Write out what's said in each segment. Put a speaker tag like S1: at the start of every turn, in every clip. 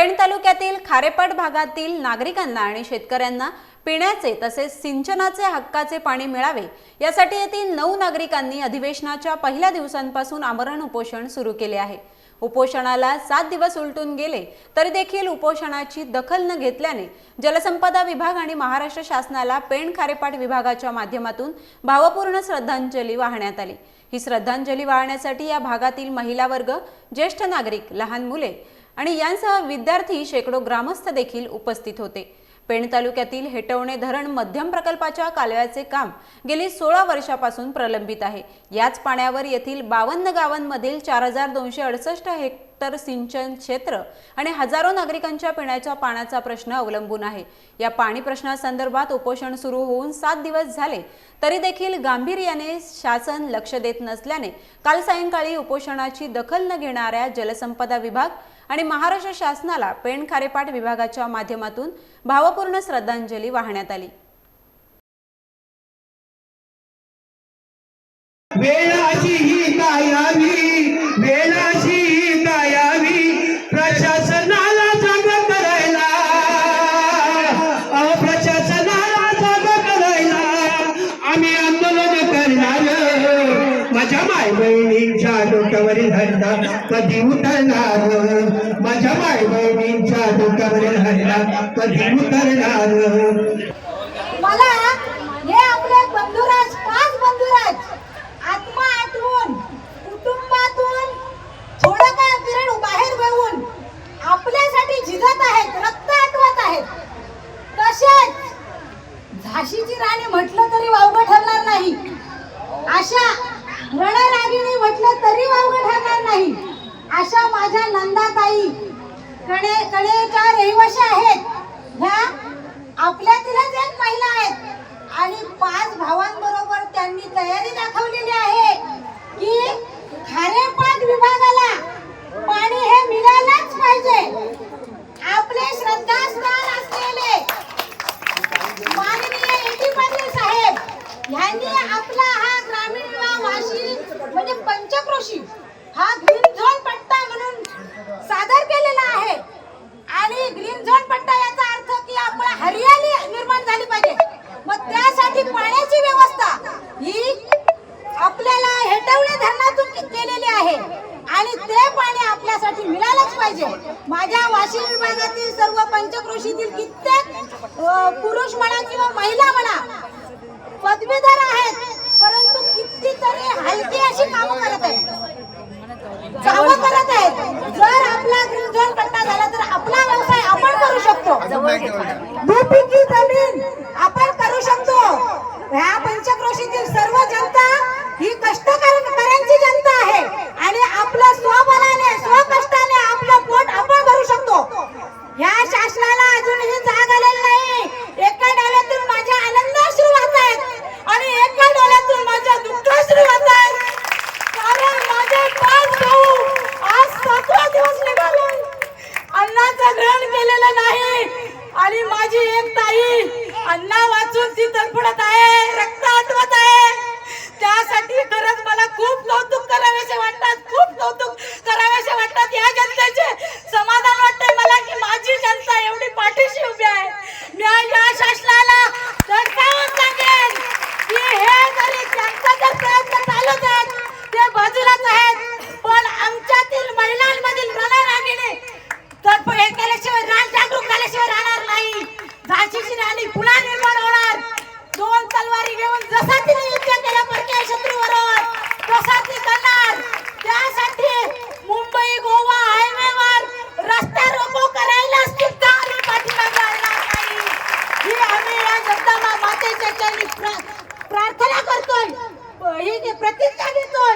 S1: पेण तालुक्यातील खारेपाट भागातील नागरिकांना आणि शेतकऱ्यांना पिण्याचे तसेच सिंचनाचे हक्काचे पाणी मिळावे यासाठी येथील नऊ नागरिकांनी अधिवेशनाच्या पहिल्या दिवसांपासून आमरण उपोषण सुरू केले आहे. उपोषणाला सात दिवस उलटून गेले तरी देखील उपोषणाची दखल न घेतल्याने जलसंपदा विभाग आणि महाराष्ट्र शासनाला पेण खारेपाट विभागाच्या माध्यमातून भावपूर्ण श्रद्धांजली वाहण्यात आली. ही श्रद्धांजली वाहण्यासाठी या भागातील महिला वर्ग ज्येष्ठ नागरिक लहान मुले आणि यांसह विद्यार्थी शेकडो ग्रामस्थ देखील उपस्थित होते. पेण तालुक्यातील हेटवणे धरण मध्यम प्रकल्पाच्या कालव्याचे काम गेली सोळा वर्षापासून प्रलंबित आहे. याच पाण्यावर येथील बावन्न गावांमधील चार हजार दोनशे अडुसष्ट हेक्टर हेक्टर सिंचन क्षेत्र आणि हजारो नागरिकांच्या पिण्याच्या पाण्याचा प्रश्न अवलंबून आहे. या पाणी प्रश्नासंदर्भात उपोषण सुरू होऊन सात दिवस झाले तरी देखील गांभीर्याने शासन लक्ष देत नसल्याने काल सायंकाळी उपोषणाची दखल न घेणाऱ्या जलसंपदा विभाग आणि महाराष्ट्र शासनाला पेण खारेपाट विभागाच्या माध्यमातून भावपूर्ण श्रद्धांजली वाहण्यात आली.
S2: वेळ अशी ही डोक्यावरील हल्ला कधी उतरणार? माझ्या माय बहिणींच्या डोक्यावरील हल्ला कधी उतरणार?
S3: मला हे आपले बंधुराज पाच बंधुराज आत्मा आठवून कुटुंबातून थोडं काय पिरियड बाहेर घेऊन आपल्यासाठी झिजत आहेत रक्त आठवत आहेत. तसेच झाशीची राणी म्हटलं तरी वावगं ठरणार नाही. अशा रणरागिणी म्हटलं तरी वावगं ठरणार नाही. अशा माझ्या नंदाताई कडे कडेच्या रहिवाशी आहेत. ह्या आपल्यातीलच एक महिला आहेत. आणि पाच भावांबरोबर त्यांनी तयारी दाखवलेली आहे की खारेपाट विभागाला पाणी हे मिळायलाच पाहिजे. आपले श्रद्धास्थान असलेले माननीय एटी पाटील साहेब यांनी आपला हा ग्रामीण वा वाशी म्हणजे पंचक्रोशी हा ग्रीन झोन पट्टा म्हणून सादर केलेला आहे आणि ग्रीन झोन पट्टा याचा अर्थ की आपण हरियाली निर्माण झाली पाहिजे मग त्यासाठी पाण्याची व्यवस्था ही आपल्याला हेटवणे धरणातून केलेली आहे आणि ते पाणी आपल्यासाठी मिळालंच पाहिजे. माझ्या वाशिम विभागातील सर्व पंचक्रोशीतील कित्येक पुरुष म्हणा किंवा महिला म्हणा पदवीधर आहेत परंतु कितीतरी हलकी अशी कामं करत आहेत. कामं करत आहेत. जर आपला झाला तर आपला व्यवसाय आपण करू शकतो. दुपिकी जमीन आपण करू शकतो ह्या पंचक्रोशीतील सर्व जनता ही कष्टकऱ्यांची जनता आहे आणि आपलं स्वबलाने स्वकष्टाने आपलं पोट आपण भरू शकतो ह्या शासनाला अजूनही जाग आलेली नाही एका डोळ्यातून माझ्या आनंद अश्रू वाहत आहेत आणि एका डोळ्यातून माझ्या दुःख अश्रू वाहत आहेत कारण माझे पाच भाऊ आज सातवा दिवस निघाले अन्नाचं ग्रहण नाही. आणि माझी एक ताई अन्ना वाचून ती तडफडत आहे रक्त आठवत आहे. त्यासाठी खरंच मला खूप कौतुक करावेसे वाटतात खूप कौतुक करावेसे वाटतात या जनतेचे समाधान वाटतंय मला की माझी जनता एवढी पाठीशी उभी आहे मी या शासनाला धडकावून सांगेन की हे जरी त्यांचा जर प्रयत्न चालूच आहेत ते बाजूलाच आहेत पण आमच्यातील महिलांमधील रणरागिणी तर हे केल्याशिवाय रान जागरूक झाल्याशिवाय राहणार नाही झाशीची राणी पुन्हा निर्माण होणार दोन तलवारी घेऊन जसा तिने युद्ध केलं परकीय शत्रूबरोबर तसा ती करणार त्यासाठी मुंबई गोवा हायवेवर रस्ता रोको करायला सुद्धा आम्ही पाठीमागे आणणार नाही ही आम्ही या जगदंबा मातेच्या चरणी प्रार्थना करतोय. ही प्रतिज्ञा घेतोय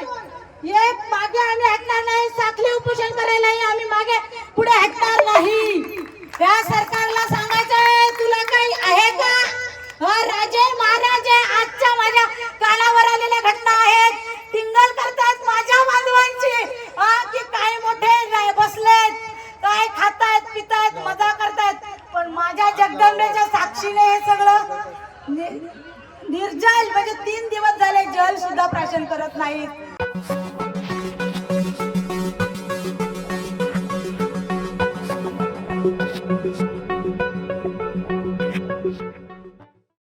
S3: हे मागे आम्ही हटणार नाही. साखली उपोषण करायला आम्ही मागे पुढे हटणार नाही. या सरकारला सांगायचं आहे तुला काही आहे का? राजे महाराजे आजच्या माझ्या कानावर आलेल्या घटना आहेत. टिंगल करतात माझ्या बांधवांची. की काही मोठे बसलेत काय खातायत पितायत मजा करतायत पण माझ्या जगदंबेच्या साक्षीने हे सगळं निर्जल म्हणजे तीन दिवस झाले जल सुद्धा प्राशन करत नाहीत.